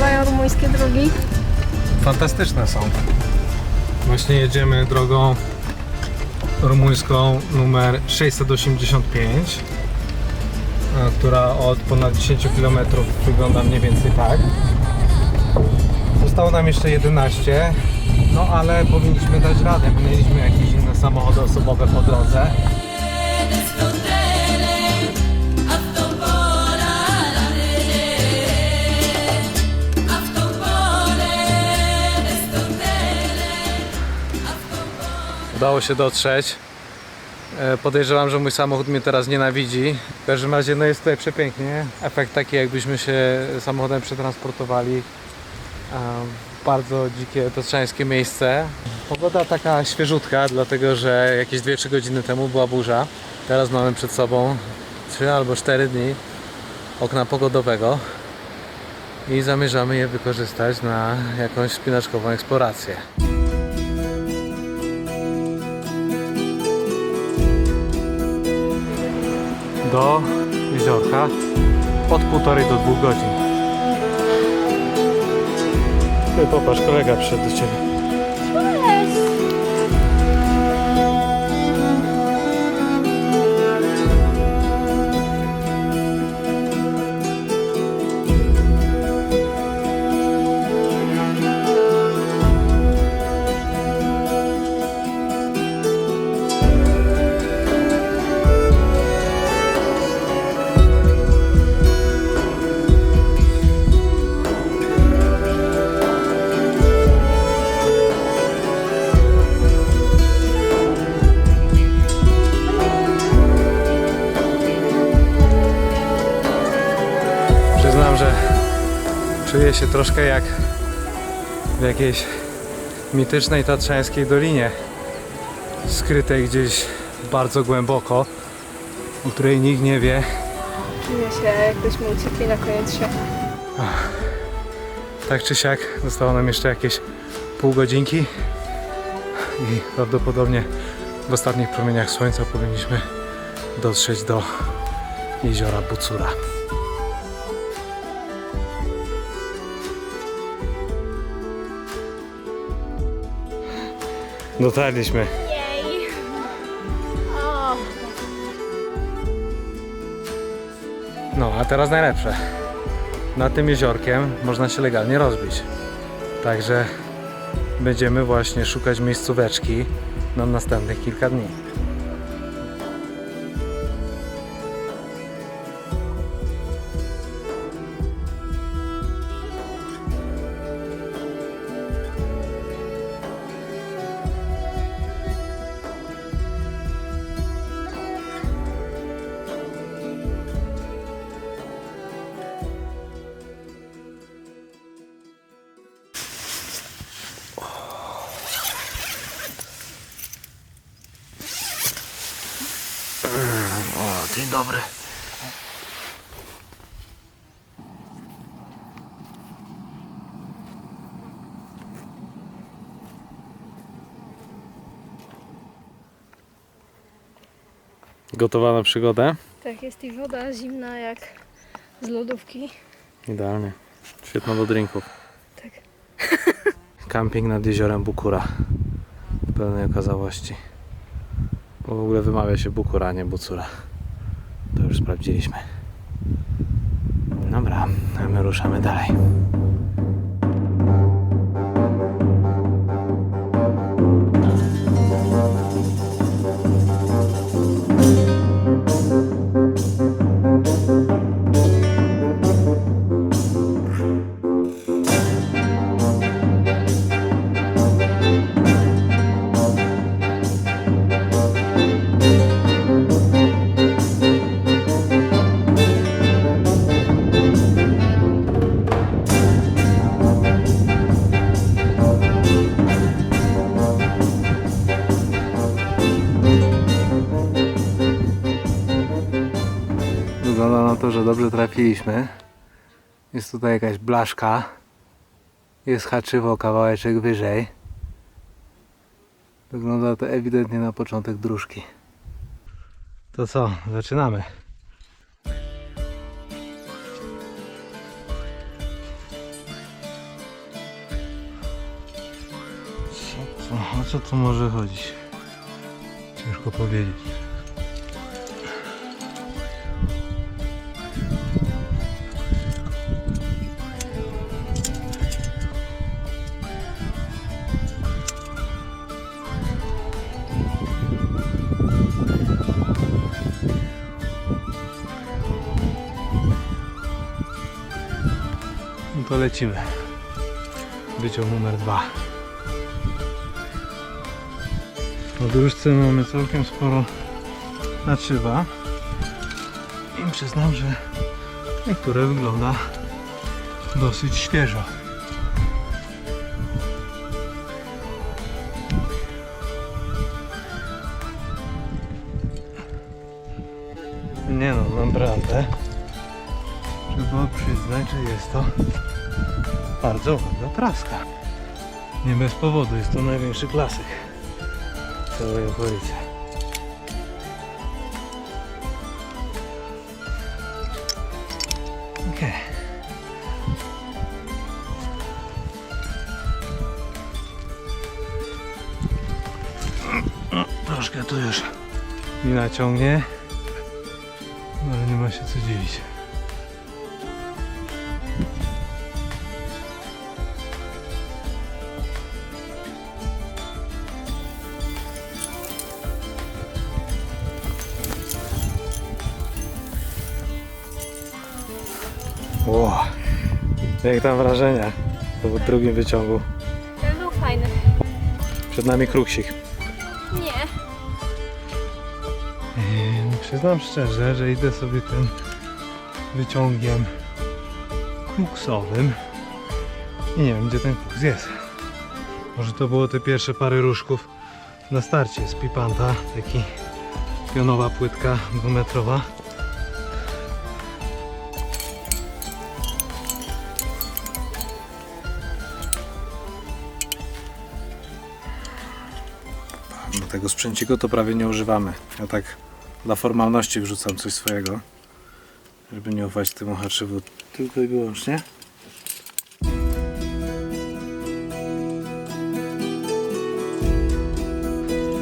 podobają rumuńskie drogi? Fantastyczne są. Właśnie jedziemy drogą rumuńską numer 685, e, która od ponad 10 km wygląda mniej więcej tak. Zostało nam jeszcze 11, no ale powinniśmy dać radę. Mieliśmy jakieś inne samochody osobowe po drodze. Udało się dotrzeć. E, Podejrzewam, że mój samochód mnie teraz nienawidzi. W każdym razie no jest tutaj przepięknie. Efekt taki jakbyśmy się samochodem przetransportowali. e, Bardzo dzikie, tatrzańskie miejsce. Pogoda taka świeżutka, dlatego że jakieś 2-3 godziny temu była burza. Teraz mamy przed sobą 3 albo 4 dni okna pogodowego i zamierzamy je wykorzystać na jakąś spinaczkową eksplorację. Do jeziorka od półtorej do dwóch godzin. Popatrz, kolega przyszedł do ciebie. Czuję się troszkę jak w jakiejś mitycznej tatrzańskiej dolinie, skrytej gdzieś bardzo głęboko, o której nikt nie wie. Czuję się, jakbyśmy uciekli na koniec świata. Tak czy siak zostało nam jeszcze jakieś pół godzinki i prawdopodobnie w ostatnich promieniach słońca powinniśmy dotrzeć do jeziora Bucura. Dotarliśmy. No, a teraz najlepsze. Na tym jeziorkiem można się legalnie rozbić. Także będziemy właśnie szukać miejscóweczki na następnych kilka dni. Dzień dobry. Gotowa na przygodę? tak jest i woda zimna jak z lodówki. Idealnie. Świetna do drinków. Tak. Camping nad jeziorem Bukura. W pełnej okazałości. Bo w ogóle wymawia się Bukura, a nie Bucura. Już sprawdziliśmy. Dobra, a my ruszamy dalej. dobrze trafiliśmy. Jest tutaj jakaś blaszka. Jest haczywo kawałeczek wyżej. Wygląda to ewidentnie na początek dróżki. To co, zaczynamy. Co, co, o co tu może chodzić? Ciężko powiedzieć. To lecimy. Wyciąg numer dwa. W podróżce mamy całkiem sporo naczywa. I przyznam, że niektóre wygląda dosyć świeżo. Nie no, naprawdę trzeba przyznać, że jest to bardzo ładna traska. Nie bez powodu, jest to największy klasyk całej okolicy. Troszkę tu już lina ciągnie, no, ale nie ma się co dziwić. Ło, jak tam wrażenia po drugim wyciągu. Ten był fajny. Przed nami kruksik. Nie. Eee, Przyznam szczerze, że idę sobie tym wyciągiem kruksowym i nie wiem gdzie ten kruks jest. Może to było te pierwsze parę różków na starcie z Pipanta, taki pionowa płytka dwumetrowa. Do tego sprzęciku to prawie nie używamy. Ja tak dla formalności wrzucam coś swojego, żeby nie ufać temu haczywu tylko i wyłącznie.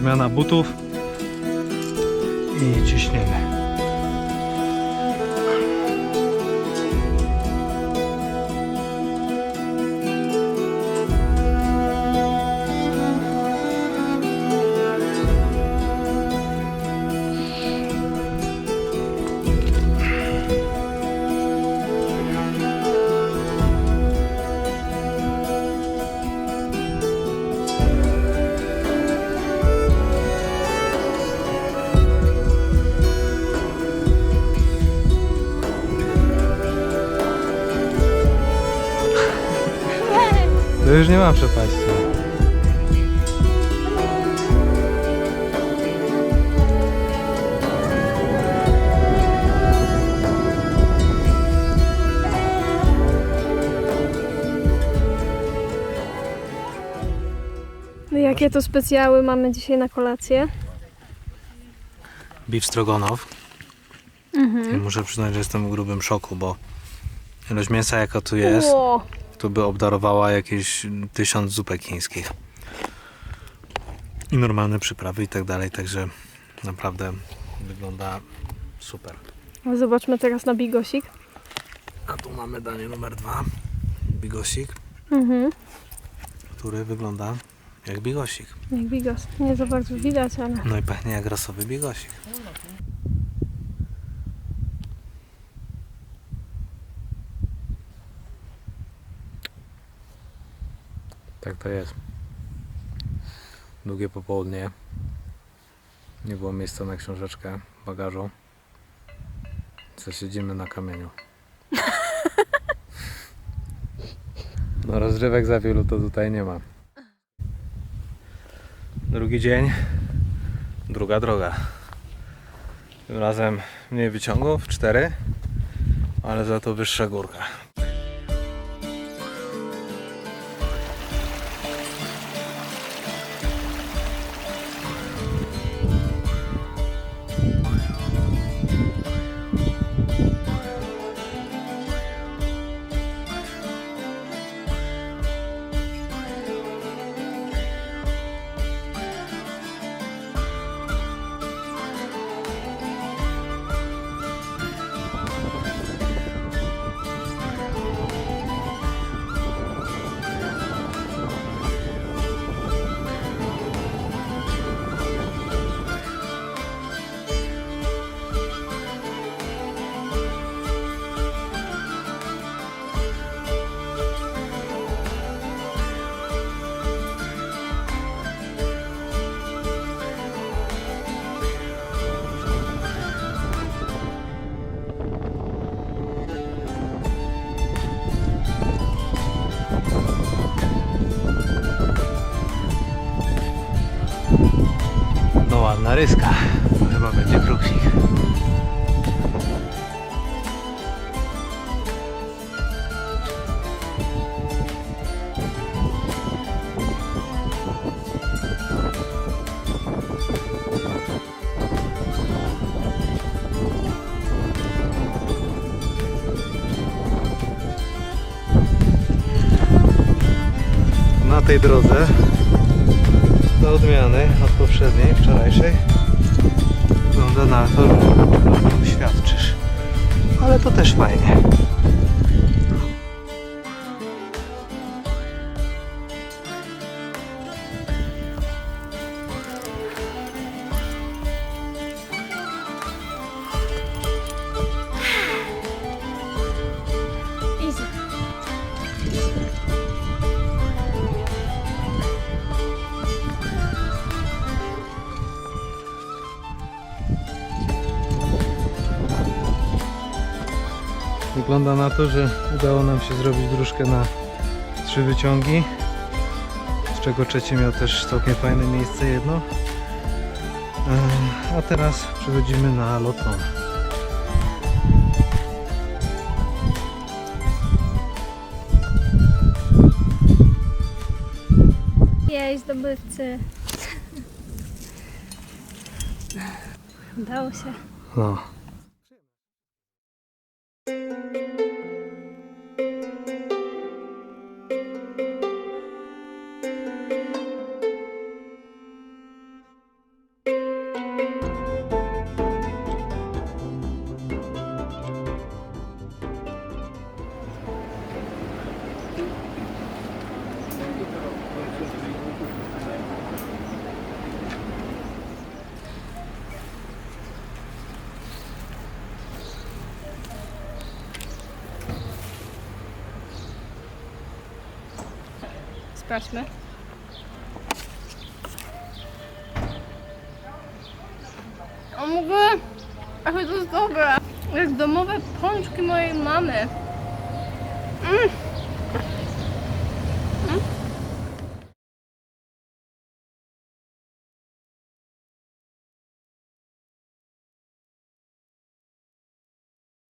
Zmiana butów i ciśnienie. Już nie ma przepaści. No jakie to specjały mamy dzisiaj na kolację? Beef stroganow. Mhm. Muszę przyznać, że jestem w grubym szoku, bo ilość mięsa jaka tu jest, Ło, to by obdarowała jakieś tysiąc zupek chińskich. I normalne przyprawy i tak dalej, także naprawdę wygląda super. zobaczmy teraz na bigosik. A tu mamy danie numer dwa, bigosik, Mhm. który wygląda jak bigosik. Jak bigos. Nie za bardzo widać, ale... No i pachnie jak rasowy bigosik. Tak to jest. Długie popołudnie. Nie było miejsca na książeczkę bagażu. Co siedzimy na kamieniu. No rozrywek za wielu to tutaj nie ma. Drugi dzień, druga droga. Tym razem mniej wyciągów, cztery, ale za to wyższa górka. To chyba będzie kruksik. Tej drodze do odmiany od poprzedniej, wczorajszej wygląda na to, że uświadczysz. Ale to też fajnie. Wygląda na to, że udało nam się zrobić dróżkę na trzy wyciągi, z czego trzecie miał też całkiem fajne miejsce jedno. Ehm, A teraz przechodzimy na lotną. Jej, zdobywcy. Udało się. No. Sprawdźmy. O ogóle, jakie to jest dobre. Jak domowe pączki mojej mamy. Mm.